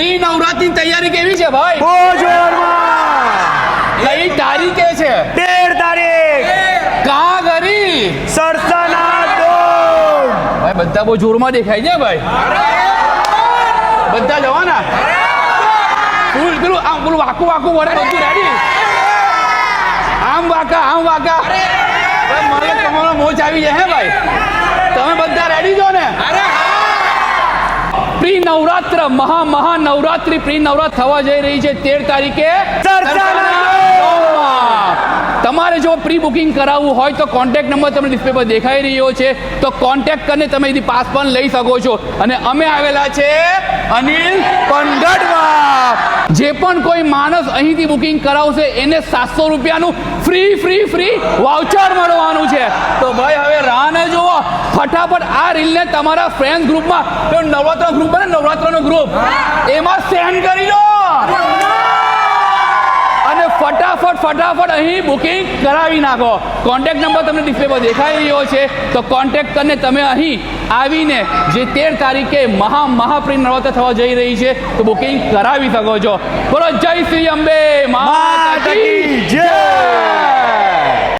Pre Navratri તૈયારી કેવી છે ભાઈ? બહુ જોરમાં કઈ તારીખે છે? તેર તારીખ! કા ગરી! સરસાના ભાઈ બધા બહુ જોરમાં દેખાય છે ભાઈ. બધા જવાના? ફૂલ પેલું આમ પેલું વાકું વાકું વડે બધું રેડી આમ વાકા આમ વાકા. મને તમારો મોજ આવી જાય હે ભાઈ. તમે બધા રેડી જો ને? પ્રી નવરાત્ર મહા મહા નવરાત્રી પ્રી નવરાત્ર થવા જઈ રહી છે તેર તારીખે. તમારે જો પ્રી બુકિંગ કરાવવું હોય તો કોન્ટેક્ટ નંબર તમને ડિસ્પ્લે પર દેખાઈ રહ્યો છે. તો કોન્ટેક્ટ કરીને તમે એની પાસ પણ લઈ શકો છો. અને અમે આવેલા છે અનિલ પંડડવા જે પણ કોઈ માણસ અહીંથી બુકિંગ કરાવશે એને સાતસો રૂપિયાનું ફ્રી ફ્રી ફ્રી વાઉચર મળવાનું છે. તો ભાઈ ફટાફટ આ રીલને તમારા ફ્રેન્ડ ગ્રુપમાં પેલું નવરાત્ર ગ્રુપ બને નવરાત્રનો ગ્રુપ એમાં સેન્ડ કરી દો. અને ફટાફટ ફટાફટ અહીં બુકિંગ કરાવી નાખો. કોન્ટેક્ટ નંબર તમને ડિસ્પ્લે પર દેખાઈ રહ્યો છે. તો કોન્ટેક્ટ કરીને તમે અહીં આવીને જે તેર તારીખે મહા મહાપ્રી નવરાત્ર થવા જઈ રહી છે તો બુકિંગ કરાવી શકો છો. બોલો જય શ્રી અંબે. માતા. જય.